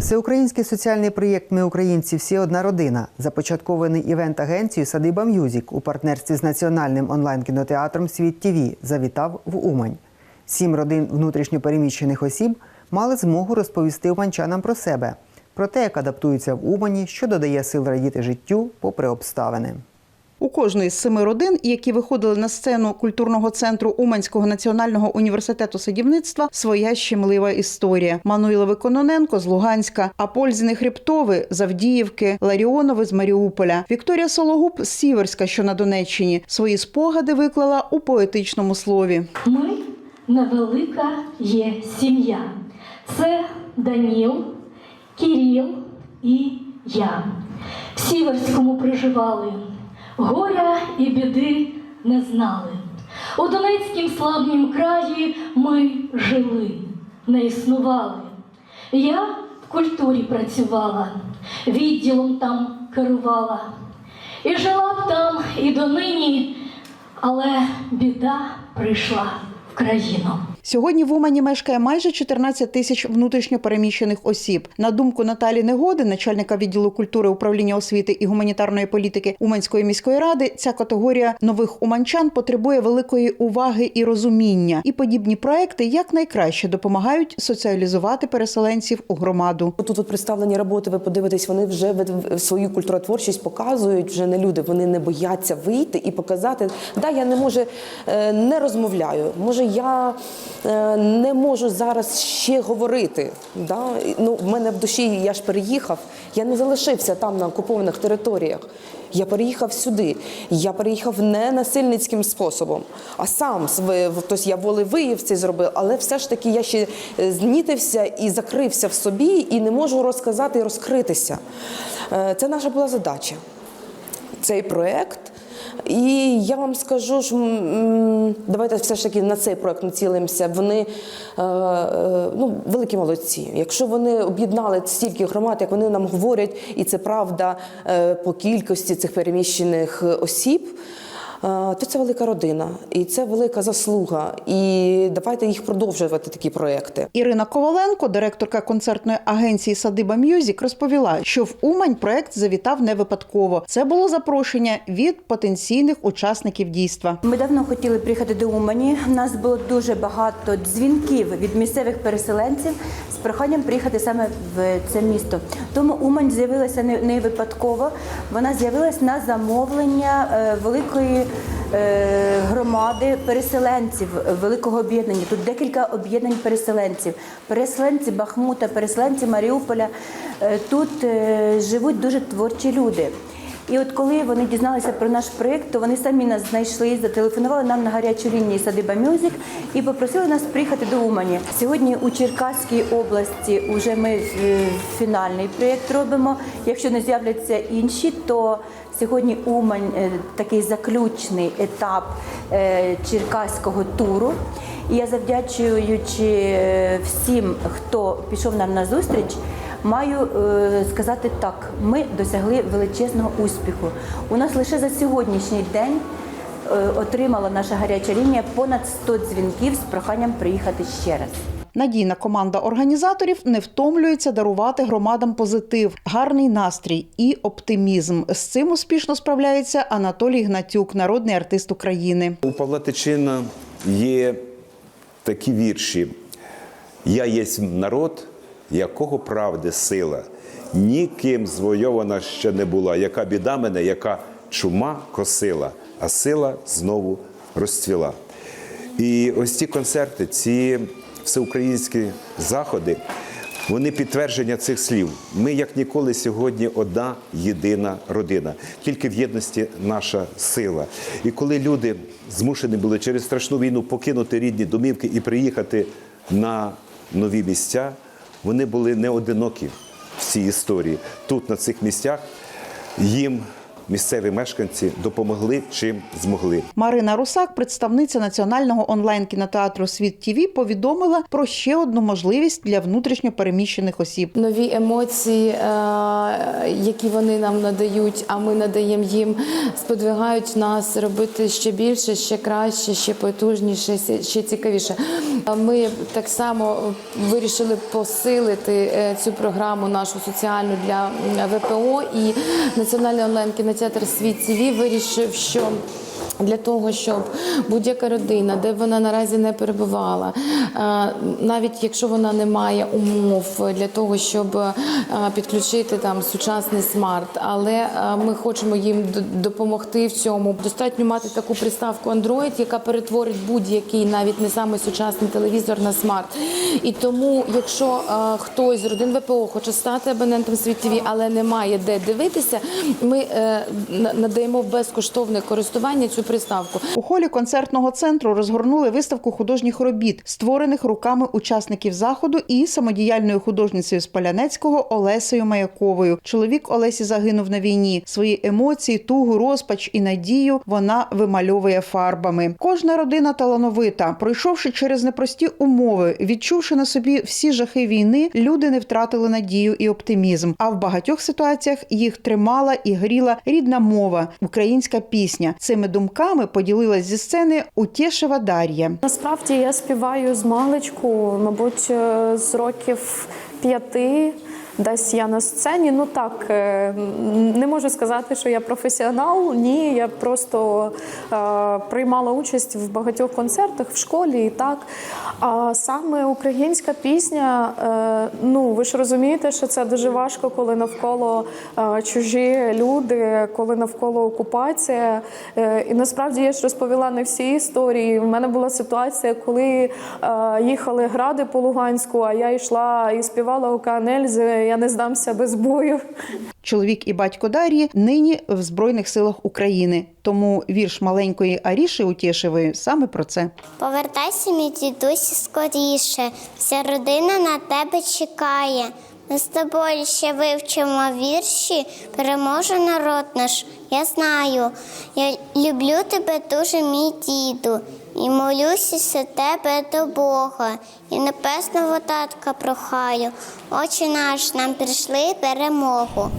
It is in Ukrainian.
Всеукраїнський соціальний проєкт Ми українці всі одна родина, започаткований івент-агенцією Садиба М'юзік у партнерстві з національним онлайн-кінотеатром Світ ТВ завітав в Умань. Сім родин внутрішньопереміщених осіб мали змогу розповісти уманчанам про себе, про те, як адаптуються в Умані, що додає сил радіти життю попри обставини. У кожної з семи родин, які виходили на сцену культурного центру Уманського національного університету садівництва, своя щемлива історія. Мануїлови Кононенко з Луганська, Апользіни Хребтови з Авдіївки, Ларіонови з Маріуполя, Вікторія Сологуб з Сіверська, що на Донеччині, свої спогади виклала у поетичному слові. Ми невелика є сім'я. Це Даніл, Кіріл і я. В Сіверському проживали, горя і біди не знали. У Донецькім славнім краї ми жили, не існували. Я в культурі працювала, відділом там керувала. І жила б там і донині, але біда прийшла в країну. Сьогодні в Умані мешкає майже 14 тисяч внутрішньопереміщених осіб. На думку Наталі Негоди, начальника відділу культури управління освіти і гуманітарної політики Уманської міської ради, ця категорія нових уманчан потребує великої уваги і розуміння. І подібні проекти якнайкраще допомагають соціалізувати переселенців у громаду. Тут от представлені роботи, ви подивитесь, вони вже свою культуротворчість показують вже не люди. Вони не бояться вийти і показати. Да, я не може е, не розмовляю. Може, я не можу зараз ще говорити. Да? Ну, в мене в душі я ж переїхав. Я не залишився там на окупованих територіях. Я переїхав сюди. Я переїхав не насильницьким способом, а сам тобто я волевиїв це зробив, але все ж таки я ще е, знітився і закрився в собі, і не можу розказати і розкритися. Е, Це наша була задача. Цей проект. І я вам скажу, що давайте все ж таки на цей проект націлимося. Вони е, е, ну, великі молодці. Якщо вони об'єднали стільки громад, як вони нам говорять, і це правда е, по кількості цих переміщених осіб. То це велика родина, і це велика заслуга. І давайте їх продовжувати такі проекти. Ірина Коваленко, директорка концертної агенції Садиба М'юзік, розповіла, що в Умань проект завітав не випадково. Це було запрошення від потенційних учасників дійства. Ми давно хотіли приїхати до Умані. У нас було дуже багато дзвінків від місцевих переселенців проханням приїхати саме в це місто. Тому Умань з'явилася не, не випадково. Вона з'явилася на замовлення е, великої е, громади переселенців великого об'єднання. Тут декілька об'єднань переселенців. Переселенці Бахмута, переселенці Маріуполя. Е, Тут живуть дуже творчі люди. І от коли вони дізналися про наш проєкт, то вони самі нас знайшли, зателефонували нам на гарячу лінію Садиба Мюзик і попросили нас приїхати до Умані. Сьогодні у Черкаській області вже ми е, фінальний проєкт робимо. Якщо не з'являться інші, то сьогодні Умань е, такий заключний етап е, черкаського туру. І я завдячуючи всім, хто пішов нам на зустріч. Маю е, сказати так: ми досягли величезного успіху. У нас лише за сьогоднішній день е, отримала наша гаряча лінія понад 100 дзвінків з проханням приїхати ще раз. Надійна команда організаторів не втомлюється дарувати громадам позитив, гарний настрій і оптимізм. З цим успішно справляється Анатолій Гнатюк, народний артист України. У Павла Тичина є такі вірші. Я єсть народ, якого правди сила, ніким звойована ще не була, яка біда мене, яка чума косила, а сила знову розцвіла. І ось ці концерти, ці всеукраїнські заходи, вони підтвердження цих слів. Ми, як ніколи, сьогодні одна єдина родина. Тільки в єдності наша сила. І коли люди змушені були через страшну війну покинути рідні домівки і приїхати на нові місця, вони були не одинокі в цій історії. Тут, на цих місцях, їм місцеві мешканці допомогли чим змогли. Марина Русак, представниця національного онлайн кінотеатру Світ ТІВІ, повідомила про ще одну можливість для внутрішньо переміщених осіб. нові емоції, е, які вони нам надають, а ми надаємо їм, сподвигають нас робити ще більше, ще краще, ще потужніше, ще цікавіше. Ми так само вирішили посилити е, цю програму нашу соціальну для ВПО і Національний онлайн кінотеатр Світ ТВ вирішив, що для того, щоб будь-яка родина, де б вона наразі не перебувала, е, навіть якщо вона не має умов для того, щоб е, підключити там сучасний смарт, але е, ми хочемо їм допомогти в цьому. Достатньо мати таку приставку Android, яка перетворить будь-який, навіть не саме сучасний телевізор на смарт. І тому, якщо хтось з родин ВПО хоче стати абонентом Світ але не має де дивитися, ми надаємо безкоштовне користування цю приставку. У холі концертного центру розгорнули виставку художніх робіт, створених руками учасників заходу і самодіяльною художницею з Полянецького Олесею Маяковою. Чоловік Олесі загинув на війні. Свої емоції, тугу, розпач і надію вона вимальовує фарбами. Кожна родина талановита. Пройшовши через непрості умови, відчувши на собі всі жахи війни, люди не втратили надію і оптимізм. А в багатьох ситуаціях їх тримала і гріла рідна мова, українська пісня. Цими думками поділилась зі сцени Утєшева Дар'я. Насправді я співаю з маличку, мабуть, е, з років п'яти. Десь я на сцені. Ну так е, не можу сказати, що я професіонал. Ні, я просто е, приймала участь в багатьох концертах в школі і так. А саме українська пісня, е, ну ви ж розумієте, що це дуже важко, коли навколо е, чужі люди, коли навколо окупація. Е, і насправді я ж розповіла не всі історії. У мене була ситуація, коли е, їхали гради по Луганську, а я йшла і співала у «Океан Ельзи», я не здамся без бою. Чоловік і батько Дар'ї нині в Збройних силах України. Тому вірш маленької Аріші Утєшевої саме про це. Повертайся, мій дідусі, скоріше. Вся родина на тебе чекає. Ми з тобою ще вивчимо вірші, переможе народ наш. Я знаю. Я люблю тебе дуже, мій діду, і молюся за тебе до Бога. І небесного татка прохаю. Очі наш нам прийшли перемогу.